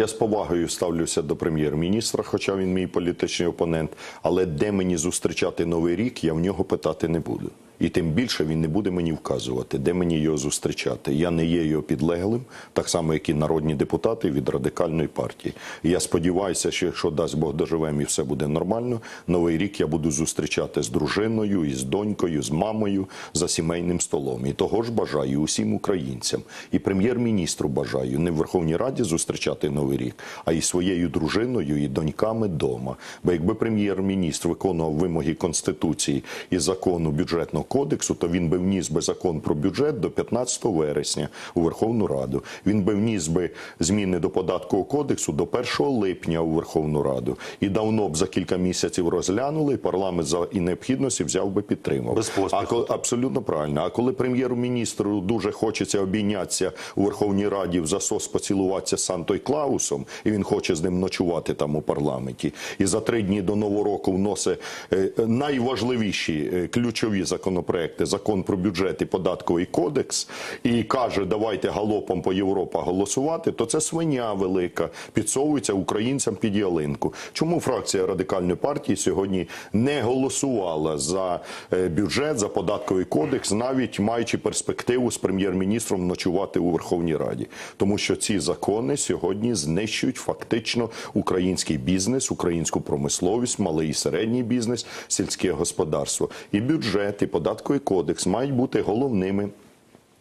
Я з повагою ставлюся до прем'єр-міністра, хоча він мій політичний опонент. Але де мені зустрічати новий рік, я в нього питати не буду. І тим більше він не буде мені вказувати, де мені його зустрічати. Я не є його підлеглим, так само, як і народні депутати від радикальної партії. І я сподіваюся, що якщо дасть Бог доживемо і все буде нормально, новий рік я буду зустрічати з дружиною, і з донькою, з мамою за сімейним столом. І того ж бажаю усім українцям. І прем'єр-міністру бажаю не в Верховній Раді зустрічати новий рік, а і своєю дружиною і доньками дома. Бо якби прем'єр-міністр виконував вимоги Конституції і закону бюджетного кодексу, то він би вніс би закон про бюджет до 15 вересня у Верховну Раду. Він би вніс би зміни до податкового кодексу до 1 липня у Верховну Раду. І давно б за кілька місяців розглянули, і парламент за і необхідності взяв би підтримав. Без. А коли абсолютно правильно. А коли прем'єр-міністру дуже хочеться обійнятися у Верховній Раді в засос поцілуватися з Сантою Клаусом, і він хоче з ним ночувати там у парламенті, і за три дні до нового року вносить е, найважливіші е, ключові законопроекти: закон про бюджет і податковий кодекс, і каже, давайте галопом по Європа голосувати, то це свиня велика підсовується українцям під ялинку. Чому фракція радикальної партії сьогодні не голосувала за е, бюджет, за податковий кодекс, навіть маючи перспективу з прем'єр-міністром ночувати у Верховній Раді, тому що ці закони сьогодні знищують фактично український бізнес, українську промисловість, малий і середній бізнес, сільське господарство. І бюджет, і податковий кодекс мають бути головними.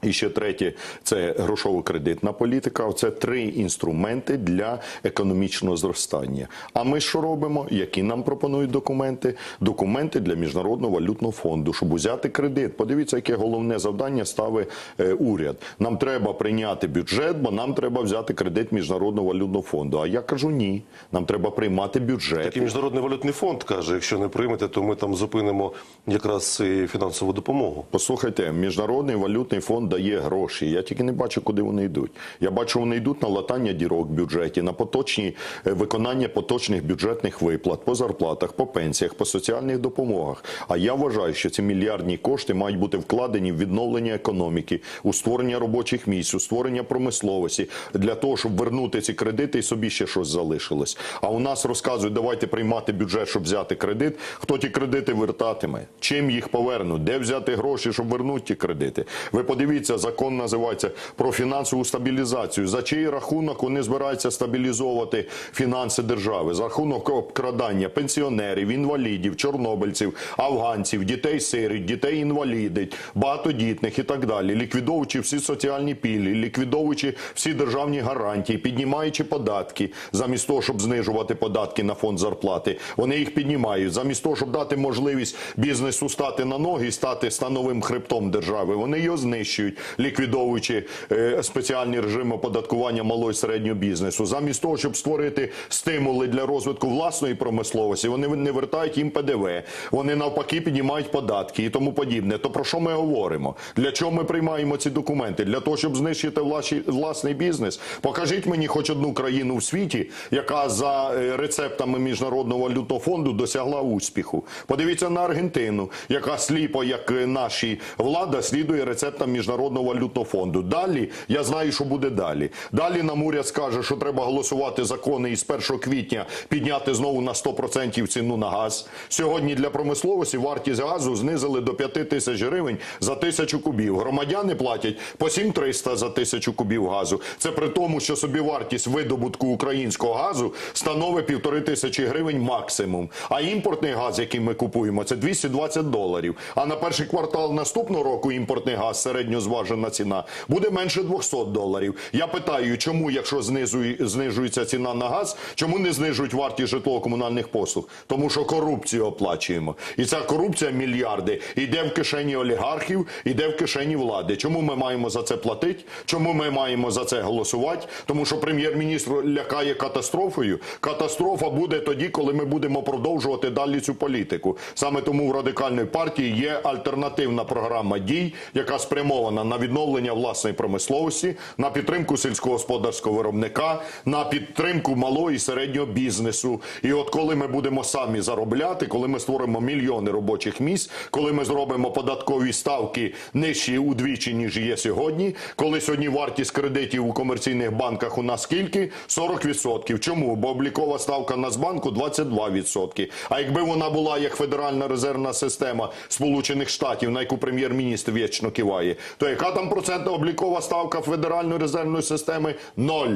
І ще третє це грошово-кредитна політика. Це три інструменти для економічного зростання. А ми що робимо? Які нам пропонують документи? Документи для міжнародного валютного фонду, щоб взяти кредит. Подивіться, яке головне завдання ставить е, уряд. Нам треба прийняти бюджет, бо нам треба взяти кредит міжнародного валютного фонду. А я кажу ні. Нам треба приймати бюджет. Такий міжнародний валютний фонд каже, якщо не приймете, то ми там зупинимо якраз і фінансову допомогу. Послухайте, міжнародний валютний фонд дає гроші. Я тільки не бачу, куди вони йдуть. Я бачу, вони йдуть на латання дірок в бюджеті, на поточні е, виконання поточних бюджетних виплат по зарплатах, по пенсіях, по соціальних допомогах. А я вважаю, що ці мільярдні кошти мають бути вкладені в відновлення економіки, у створення робочих місць, у створення промисловості для того, щоб вернути ці кредити і собі ще щось залишилось. А у нас розказують, давайте приймати бюджет, щоб взяти кредит. Хто ті кредити вертатиме? Чим їх повернуть? Де взяти гроші, щоб вернути ті кредити? Ви подивіться, закон називається про фінансову стабілізацію. За чий рахунок вони збираються стабілізовувати фінанси держави? За рахунок обкрадання пенсіонерів, інвалідів, чорнобильців, афганців, дітей сиріт, дітей інвалідить, багатодітних і так далі, ліквідовуючи всі соціальні пільги, ліквідовуючи всі державні гарантії, піднімаючи податки, замість того, щоб знижувати податки на фонд зарплати, вони їх піднімають. Замість того, щоб дати можливість бізнесу стати на ноги стати становим хребтом держави, вони його знищують, ліквідовуючи е, спеціальні режими оподаткування малого і середнього бізнесу. Замість того, щоб створити стимули для розвитку власної промисловості, вони не вертають їм ПДВ, вони навпаки піднімають податки і тому подібне. То про що ми говоримо? Для чого ми приймаємо ці документи? Для того, щоб знищити власний бізнес. Покажіть мені хоч одну країну в світі, яка за е, рецептами міжнародного валютного фонду досягла успіху. Подивіться на Аргентину, яка сліпо, як е, наші влада, слідує рецептам міжнародного валютного фонду. Далі я знаю, що буде далі. Далі нам уряд скаже, що треба голосувати закони і з 1 квітня підняти знову на 100% ціну на газ. Сьогодні для промисловості вартість газу знизили до 5 тисяч гривень за тисячу кубів. Громадяни платять по 7300 за тисячу кубів газу. Це при тому, що собівартість видобутку українського газу становить півтори тисячі гривень максимум. А імпортний газ, який ми купуємо, це 220 доларів. А на перший квартал наступного року імпортний газ, середньозважена ціна, буде менше 200 доларів. Я питаю, чому, якщо знизує, знижується ціна на газ, чому не знижують вартість житлово-комунальних послуг? Тому що корупцію оплачуємо. І ця корупція мільярди йде в кишені олігархів, йде в кишені влади. Чому ми маємо за це платити? Чому ми маємо за це голосувати? Тому що прем'єр-міністр лякає катастрофою. Катастрофа буде тоді, коли ми будемо продовжувати далі цю політику. Саме тому в радикальної партії є альтернативна програма дій, яка спрямована спрямована на відновлення власної промисловості, на підтримку сільськогосподарського виробника, на підтримку малого і середнього бізнесу. І от коли ми будемо самі заробляти, коли ми створимо мільйони робочих місць, коли ми зробимо податкові ставки нижчі удвічі, ніж є сьогодні, коли сьогодні вартість кредитів у комерційних банках у нас скільки? 40%. Чому? Бо облікова ставка Нацбанку 22%. А якби вона була як Федеральна резервна система Сполучених Штатів, на яку прем'єр-міністр вічно киває, то яка там процентна облікова ставка Федеральної резервної системи? Ноль.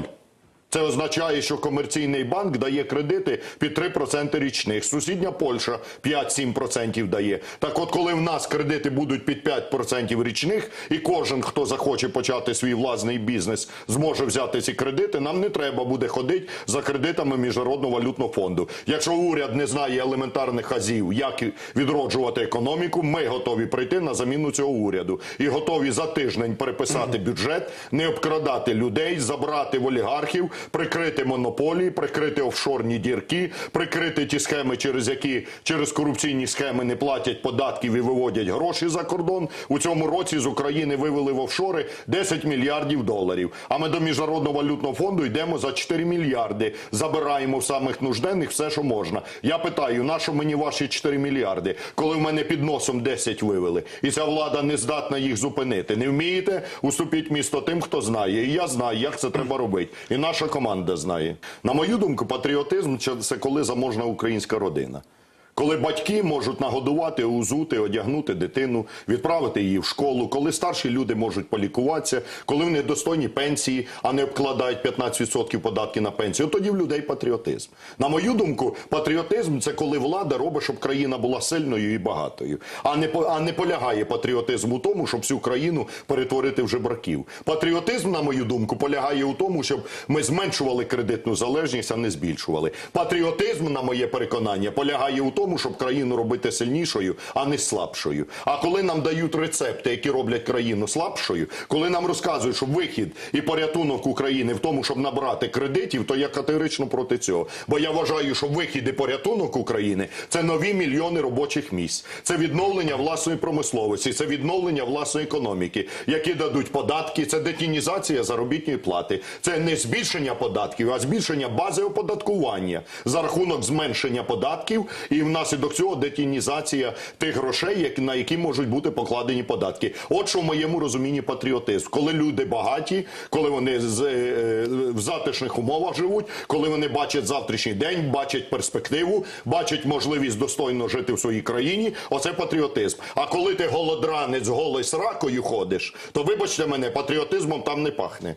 Це означає, що комерційний банк дає кредити під 3% річних. Сусідня Польща 5-7% дає. Так от, коли в нас кредити будуть під 5% річних, і кожен, хто захоче почати свій власний бізнес, зможе взяти ці кредити, нам не треба буде ходити за кредитами Міжнародного валютного фонду. Якщо уряд не знає елементарних азів, як відроджувати економіку, ми готові прийти на заміну цього уряду і готові за тиждень переписати бюджет, не обкрадати людей, забрати в олігархів, прикрити монополії, прикрити офшорні дірки, прикрити ті схеми, через які через корупційні схеми не платять податків і виводять гроші за кордон. У цьому році з України вивели в офшори 10 мільярдів доларів. А ми до міжнародного валютного фонду йдемо за 4 мільярди. Забираємо в самих нужденних все, що можна. Я питаю, на що мені ваші 4 мільярди, коли в мене під носом 10 вивели, і ця влада не здатна їх зупинити. Не вмієте? Уступіть місто тим, хто знає. І я знаю, як це треба робити. І наша команда знає. На мою думку, патріотизм це коли заможна українська родина. Коли батьки можуть нагодувати, узути, одягнути дитину, відправити її в школу, коли старші люди можуть полікуватися, коли вони достойні пенсії, а не обкладають 15% податки на пенсію, тоді в людей патріотизм. На мою думку, патріотизм це коли влада робить, щоб країна була сильною і багатою, а не а не полягає патріотизм у тому, щоб всю країну перетворити в жебраків. Патріотизм, на мою думку, полягає у тому, щоб ми зменшували кредитну залежність, а не збільшували. Патріотизм, на моє переконання, полягає у тому, щоб країну робити сильнішою, а не слабшою. А коли нам дають рецепти, які роблять країну слабшою, коли нам розказують, що вихід і порятунок України в тому, щоб набрати кредитів, то я категорично проти цього. Бо я вважаю, що вихід і порятунок України це нові мільйони робочих місць, це відновлення власної промисловості, це відновлення власної економіки, які дадуть податки, це детінізація заробітної плати, це не збільшення податків, а збільшення бази оподаткування за рахунок зменшення податків, і внаслідок цього детінізація тих грошей, на які можуть бути покладені податки. От що в моєму розумінні патріотизм, коли люди багаті, коли вони з, е, в затишних умовах живуть, коли вони бачать завтрашній день, бачать перспективу, бачать можливість достойно жити в своїй країні. Оце патріотизм. А коли ти голодранець голий з ракою ходиш, то вибачте мене, патріотизмом там не пахне.